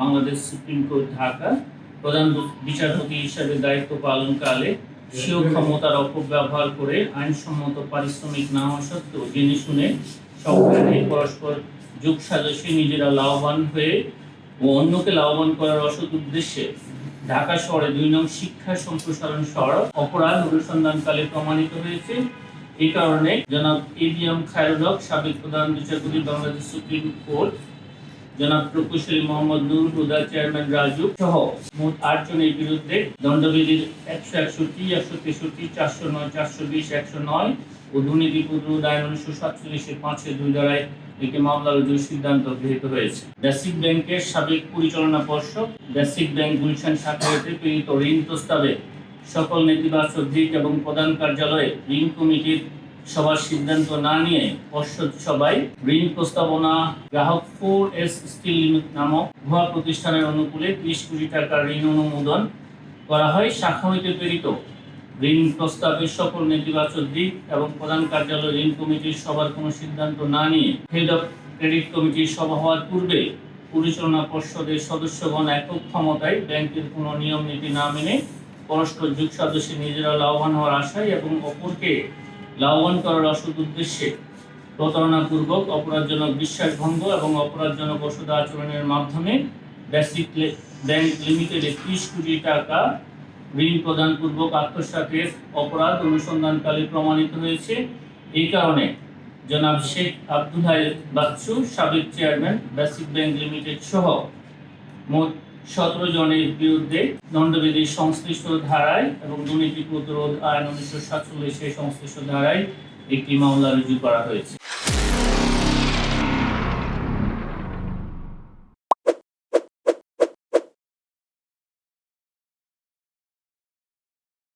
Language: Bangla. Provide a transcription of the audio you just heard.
Bangladesh supreme court, Dhaka. প্রধান বিচারপতি হিসাবে দায়িত্ব পালনকালে স্বীয় ক্ষমতার অপব্যবহার করে আইনসম্মত পারিশ্রমিক না হওয়া সত্ত্বেও জেনে শুনে সরকারি পরস্পর যুগ সাজসে নিজেরা লাভবান হয়ে ও অন্যকে লাভবান করার অসৎ উদ্দেশ্যে ঢাকা শহরে দুই নং শিক্ষা সম্প্রসারণ সড়ক অপরাধ অনুসন্ধানকালে প্রমাণিত হয়েছে। এই কারণে জনাব এবিএম খায়রুল হক, সাবেক প্রধান বিচারপতি, বাংলাদেশ সুপ্রিম কোর্ট জনাব প্রকৌশলী মোহাম্মদ নুর হুদা, চেয়ারম্যান রাজু সহ মোট আট জনের বিরুদ্ধে দণ্ডবিধির একশো একষট্টি, একশো তেষট্টি, চারশো নয়, চারশো বিশ, একশো নয় ও দুর্নীতি প্রতিরোধ আইন উনিশশো সাতচল্লিশের পাঁচের দুই দ্বারায় একটি মামলা রুজুর সিদ্ধান্ত গৃহীত হয়েছে। বেসিক ব্যাংকের সাবেক পরিচালনা পর্ষদ বেসিক ব্যাংক গুলশান শাখা হতে প্রেরিত ঋণ প্রস্তাবে সকল নেতিবাচক দিক এবং প্রধান কার্যালয়ে ঋণ কমিটির সবার সিদ্ধান্ত না নিয়ে পর্ষদ সবাই ঋণ প্রস্তাবনা, গ্রাহক ফোর এস স্টিল লিমিট নামক ভুয়া প্রতিষ্ঠানের অনুকূলে ত্রিশ কোটি টাকার ঋণ অনুমোদন করা হয়। শাখা হইতে প্রেরিত ঋণ প্রস্তাবের সকল নেতিবাচক দিক এবং প্রধান কার্যালয় ঋণ কমিটির সবার কোনো সিদ্ধান্ত না নিয়ে হেড অফ ক্রেডিট কমিটির সভা হওয়ার পূর্বে পরিচালনা পর্ষদের সদস্যগণ একক ক্ষমতায় ব্যাংকের কোনো নিয়ম নীতি না মেনে পরস্পর যুগ সদস্যে নিজেরা লাভবান হওয়ার আশায় এবং অপরকে লাভবান করার অসৎ উদ্দেশ্যে প্রতারণাপূর্বক, অপরাধজনক বিশ্বাসভঙ্গ এবং অপরাধজনক ওষুধ আচরণের মাধ্যমে বেসিক লে- ব্যাংক লিমিটেডে ত্রিশ কোটি টাকা ঋণ প্রদানপূর্বক আত্মসাতের অপরাধ অনুসন্ধানকালে প্রমাণিত হয়েছে। এই কারণে জনাব শেখ আব্দুল বাচ্চু, সাবেক চেয়ারম্যান বেসিক ব্যাংক লিমিটেড সহ মোট সতেরো জনের বিরুদ্ধে দণ্ডবিধির সংশ্লিষ্ট ধারায় এবং দুর্নীতি প্রতিরোধ আইন উনিশশো সাতচল্লিশের সংশ্লিষ্ট ধারায় একটি মামলা রুজু করা হয়েছে।